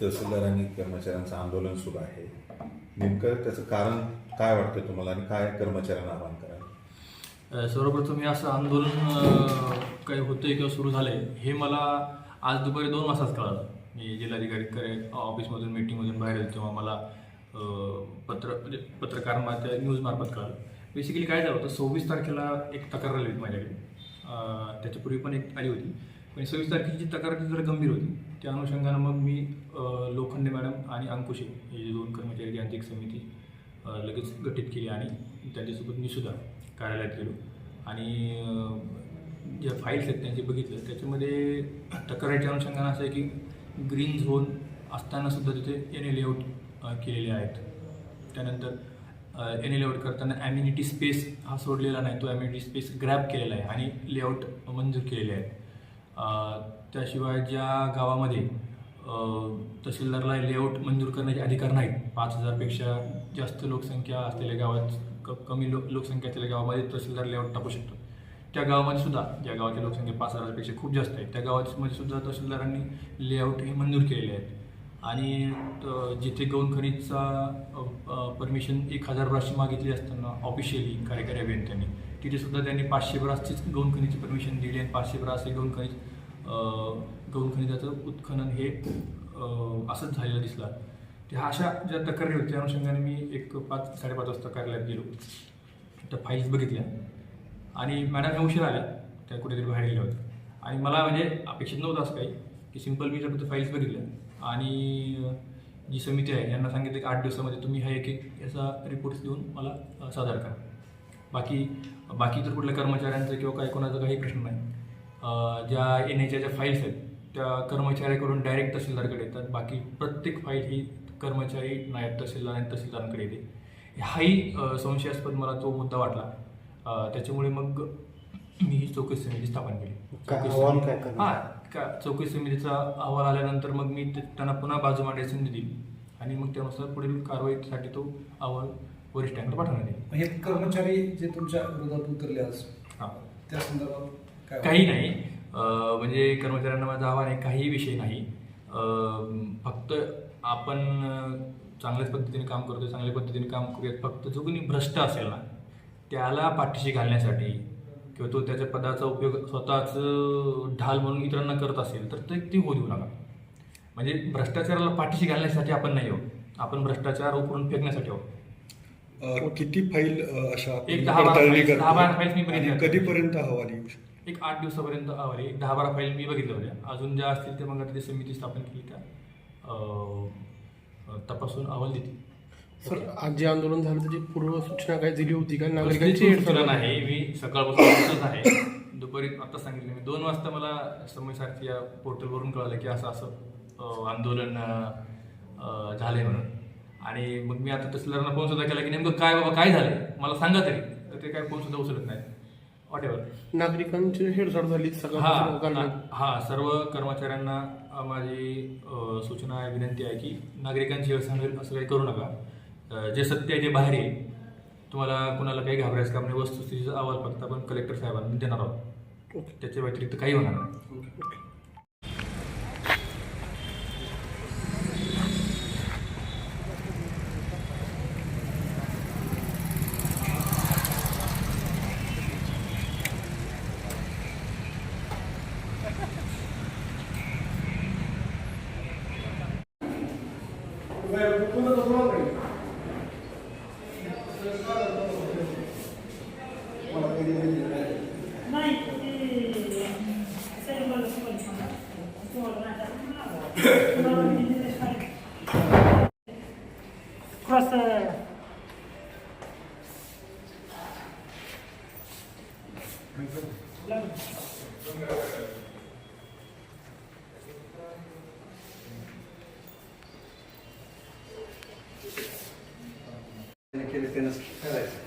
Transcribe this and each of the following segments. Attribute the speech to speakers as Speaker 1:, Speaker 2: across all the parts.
Speaker 1: तहसीलदार आणि कर्मचाऱ्यांचं आंदोलन सुरू आहे. नेमकं त्याचं कारण काय वाटतं तुम्हाला आणि काय कर्मचाऱ्यांना आवाहन
Speaker 2: करायला? सर्वप्रथम हे असं आंदोलन काही होतंय किंवा सुरू झालंय हे मला आज दुपारी दोन वाजताच कळालं. मी जिल्हाधिकारी करे ऑफिसमधून मीटिंगमधून बाहेर आलो तेव्हा मला पत्र म्हणजे पत्रकार त्या न्यूजमार्फत कळालं. बेसिकली काय झालं होतं सव्वीस तारखेला एक तक्रार आली होती माझ्याकडे. त्याच्यापूर्वी पण एक आली होती. आणि सव्वीस तारखेची जी तक्रार ती जर गंभीर होती? त्या अनुषंगानं मग मी लोखंडे मॅडम आणि अंकुशे हे जे दोन कर्मचारी यांची एक समिती लगेच गठीत केली आणि त्यांच्यासोबत मी सुद्धा कार्यालयात गेलो. आणि ज्या फाईल्स आहेत त्यांचे बघितलं त्याच्यामध्ये तक्रारीच्या अनुषंगानं असं आहे की ग्रीन झोन असताना सुद्धा तिथे एन ए लेआउट केलेले आहेत. त्यानंतर एन ए लेआउट करताना ॲम्युनिटी स्पेस हा सोडलेला नाही तो ॲम्युनिटी स्पेस ग्रॅप केलेला आहे आणि लेआउट मंजूर केलेले आहेत. त्याशिवाय ज्या गावामध्ये तहसीलदारला लेआउट मंजूर करण्याचे अधिकार नाहीत पाच हजारपेक्षा जास्त लोकसंख्या असलेल्या गावात क कमी लो लोकसंख्या असलेल्या गावामध्ये तहसीलदार लेआउट टाकू शकतो. त्या गावामध्ये सुद्धा ज्या गावाची लोकसंख्या पाच हजारपेक्षा खूप जास्त आहे त्या गावामध्ये सुद्धा तहसीलदारांनी लेआउट हे मंजूर केलेले आहेत. आणि जिथे गौण खनिजचा परमिशन एक हजार ब्रासची मागितली असताना ऑफिशियली कार्यकारी अभियंत्यांनी तिथे सुद्धा त्यांनी पाचशे ब्रासचीच गौण खनिजची परमिशन दिली आणि पाचशे ब्रास हे गौण खनिज गौण खनिजाचं उत्खनन हे असंच झालेलं दिसलं. ते हा अशा ज्या तक्रारी होत्या त्या अनुषंगाने मी एक पाच साडेपाच वाजता कार्यालयात गेलो. त्या फाईल्स बघितल्या. आणि मॅडम ह्या उशीर आल्या त्या कुठेतरी बाहेर गेल्या होत्या. आणि मला म्हणजे अपेक्षित नव्हतं असं काही की सिंपल मी फक्त फाईल्स बघितल्या. आणि जी समिती आहे यांना सांगितलं की आठ दिवसामध्ये तुम्ही हा एक एक याचा रिपोर्ट्स देऊन मला सादर करा. बाकी बाकी तर कुठल्या कर्मचाऱ्यांचं किंवा काही कोणाचा काही प्रश्न नाही. ज्या एन एच्या ज्या फाईल्स आहेत त्या कर्मचाऱ्याकडून डायरेक्ट तहसीलदारकडे येतात. बाकी प्रत्येक फाईल ही कर्मचारी नायब तहसीलदार आणि तहसीलदारांकडे येते. हाही संशयास्पद मला तो मुद्दा वाटला. त्याच्यामुळे मग मी ही चौकशी समिती स्थापन केली? हा का चौकशी समितीचा अहवाल आल्यानंतर मग मी ते- त्यांना पुन्हा बाजू मांडायची संधी दिली. आणि मग त्यानुसार पुढील कारवाईसाठी तो अहवाल वरिष्ठांकडे पाठवण्यात येईल.
Speaker 3: हे कर्मचारी जे तुमच्या विरोधात उतरले आज
Speaker 2: हा.
Speaker 3: त्या संदर्भात काय
Speaker 2: काही नाही. अं, म्हणजे कर्मचाऱ्यांना माझं आव्हान आहे काही विषय नाही. अं, फक्त आपण अं, चांगल्याच पद्धतीने काम करतोय चांगल्या पद्धतीने काम करूयात. फक्त जो कोणी भ्रष्ट असेल ना त्याला पाठीशी घालण्यासाठी किंवा तो त्याच्या पदाचा उपयोग स्वतःच ढाल म्हणून इतरांना करत असेल तर ते ते होऊ देऊ नका. म्हणजे भ्रष्टाचाराला पाठीशी घालण्यासाठी आपण नाही आहोत. आपण भ्रष्टाचार उकरून फेकण्यासाठी आहोत.
Speaker 4: अ, किती फाईल अ, अशा आपण
Speaker 2: एक दहा बारा फाईल्स- दहा बारा मी
Speaker 4: करतो आणि
Speaker 2: बघितल्या.
Speaker 4: कधीपर्यंत अहवाल येऊ शकतो
Speaker 2: एक आठ दिवसापर्यंत अहवाल आहे. एक दहा बारा फाईल मी बघितल्या होत्या. अजून ज्या असतील त्या मग आता ती समिती स्थापन केली त्या. अं, अं, तपासून अहवाल देतील.
Speaker 5: सर आज जे आंदोलन झालं त्याची पूर्व सूचना काय दिली होती का? नागरिकांची
Speaker 2: सूचना नाही. मी सकाळपासून बसत आहे. दुपारी आता सांगितलं मी. दोन वाजता मला समय सारथी या पोर्टलवरून कळालं की असं असं अं, आंदोलन अं, झालंय म्हणून. आणि मग मी आता तहसीलदारांना फोन सुद्धा केला की नेमकं काय बाबा काय झालंय? मला सांगा तरी. ते काय फोन सुद्धा उचलत नाही वॉट एव्हर
Speaker 5: नागरिकांची हेडसाड झाली
Speaker 2: हा हा सर्व कर्मचाऱ्यांना माझी सूचना आहे विनंती आहे की नागरिकांची व्यवस्था होईल असं काही करू नका. जे सत्य आहे ते बाहेर येईल. तुम्हाला कुणाला काही घाबरायचं काम नाही वस्तुस्थितीचा अहवाल फक्त आपण कलेक्टर साहेबांना देणार आहोत.
Speaker 5: ओके.
Speaker 2: त्याच्या व्यतिरिक्त काही होणार नाही.
Speaker 6: नाही ते सर्व क्रॉस
Speaker 3: त्याने केले त्यानं करायचं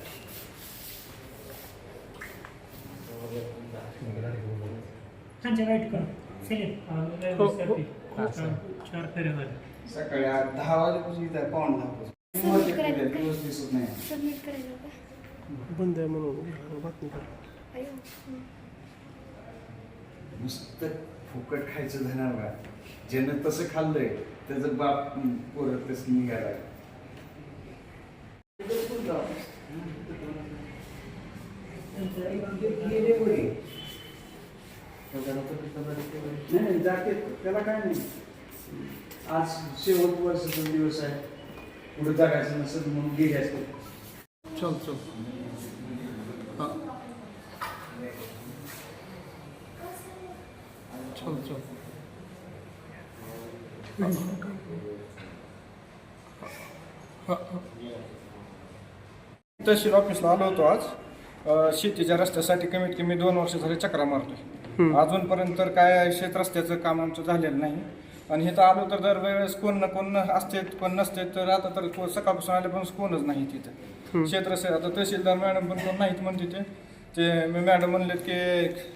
Speaker 6: खांच्या राईट कर सिलेक्ट
Speaker 5: हो, हो.
Speaker 6: चार फेऱ्या झाल्या
Speaker 3: सकाळी आठ दहा वाजेपासून इथं आहे, पावणे दहा
Speaker 7: का?
Speaker 3: दिवस दिसत नाही.
Speaker 7: सबमिट करायचं का?
Speaker 5: बंद आहे म्हणून. बातमी करा.
Speaker 7: अयो. हं.
Speaker 3: नुसतं फुकट खायचं जाणार का ज्यानं तसं खाल्लंय त्याचं बाप पोरं तसं पुढे. नाही नाही जाते. त्याला काय नाही. आज शेवट वर्षाचा दिवस आहे. पुढे जगायचं नसेल म्हणून गेले असते.
Speaker 5: चल चल. चल चल.
Speaker 8: तहसील ऑफिसला आलो होतो आज. शेतीच्या रस्त्यासाठी कमीत कमी दोन वर्ष झाले चक्रा मारतोय. अजूनपर्यंत तर काय शेत रस्त्याचं काम आमचं झालेलं नाही. आणि हे तर आलो तर दरवेळेस कोण ना कोण असते कोण नसते तर आता तर को- सकाळपासून आले पण कोणच नाही तिथं. शेत रस्ते आता तहसीलदार मॅडम पण कोण नाहीत म्हणते ते. ते मी मॅडम म्हणलेत की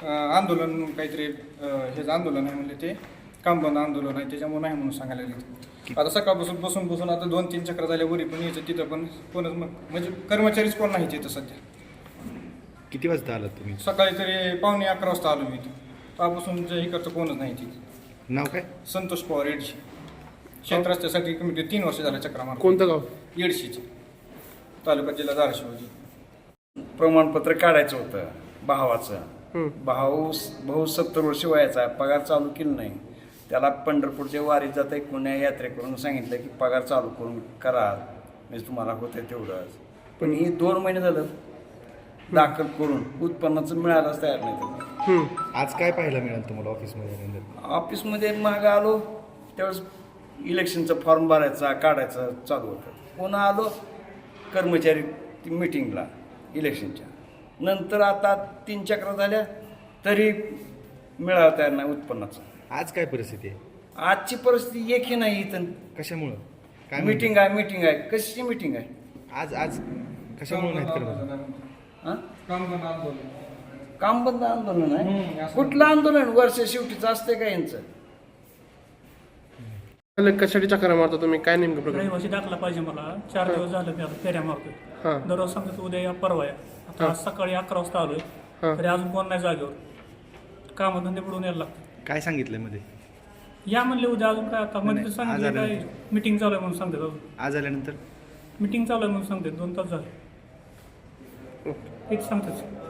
Speaker 8: अ, आंदोलन काहीतरी अ, हेच आंदोलन आहे म्हणले ते. काम बंद आंदोलन आहे त्याच्यामुळे नाही म्हणून सांगायला लागले. आता सकाळपासून बसून बसून आता दोन तीन चक्र झाल्या वरी पण यायचं तिथं पण कोणच मग म्हणजे कर्मचारीच कोण नाही तिथं सध्या.
Speaker 4: किती वाजता आलात तुम्ही?
Speaker 8: सकाळी तरी पावणे अकरा वाजता आलो मी इथं. तेव्हापासून जे इकडचं कोणच नाही तिथे.
Speaker 4: नाव काय?
Speaker 8: संतोष पवार येडशी. रस्त्यासाठी कमी तीन वर्ष झाले चक्रा मार
Speaker 5: कोणतं गाव?
Speaker 8: येडशीचे तालुका जिल्हा धाराशिवजी
Speaker 9: प्रमाणपत्र काढायचं होतं भावाचं.
Speaker 5: हं.
Speaker 9: भाऊ भाऊ सत्तर वर्ष वयाचा आहे, पगार चालू केलं नाही. त्याला पंढरपूरच्या वारीत जात पुण्या यात्रेकरून सांगितलं की पगार चालू करून करा. म्हणजे तुम्हाला होते तेवढंच. पण ही दोन महिने झालं दाखल करून उत्पन्नाचं मिळायलाच तयार नाही त्याला.
Speaker 5: हम्म.
Speaker 4: आज काय पाहायला मिळालं तुम्हाला ऑफिसमध्ये?
Speaker 9: ऑफिसमध्ये मागं आलो त्यावेळेस इलेक्शनचा फॉर्म भरायचा काढायचा चालू होतं. पुन्हा आलो कर्मचारी मिटिंगला इलेक्शनच्या. नंतर आता तीन चक्र झाल्या तरी मिळाला तयार नाही उत्पन्नाचं.
Speaker 4: आज काय परिस्थिती आहे?
Speaker 9: आजची परिस्थिती एकही नाही इथं.
Speaker 4: कशामुळं? काय
Speaker 9: मिटिंग आहे मिटिंग आहे. कशाची मिटिंग आहे?
Speaker 4: म्हणतात? आज आज कशामुळे नाहीत कर्मचारी?
Speaker 9: हां
Speaker 8: काम बंद आंदोलन.
Speaker 9: काम बंद आंदोलन
Speaker 8: हम्म,
Speaker 9: आहे. कुठलं आंदोलन? वर्ष शेवटीचं असते का यांचं?
Speaker 5: कशासाठी चक्र मारता तुम्ही? काय नेमकं प्रकार?
Speaker 6: रहिवासी दाखला पाहिजे मला. चार दिवस झालं मी आता फेऱ्या मारतोय.
Speaker 5: हां.
Speaker 6: दररोज सांगतो उद्या या परवा या. आता आज सकाळी अकरा वाजता आलोय. तरी अजून कोण नाही जागेवर. कामधंदे पडून यायला लागतं
Speaker 4: काय सांगितलंयमध्ये?
Speaker 6: या म्हणले उद्या अजून काय? आता मध्ये सांगितलं काय. मिटिंग चालू आहे म्हणून सांगतात अजून.
Speaker 4: आज आल्यानंतर?
Speaker 6: मिटिंग चालू आहे म्हणून सांगतात. दोन तास झाले. तेच सांगतात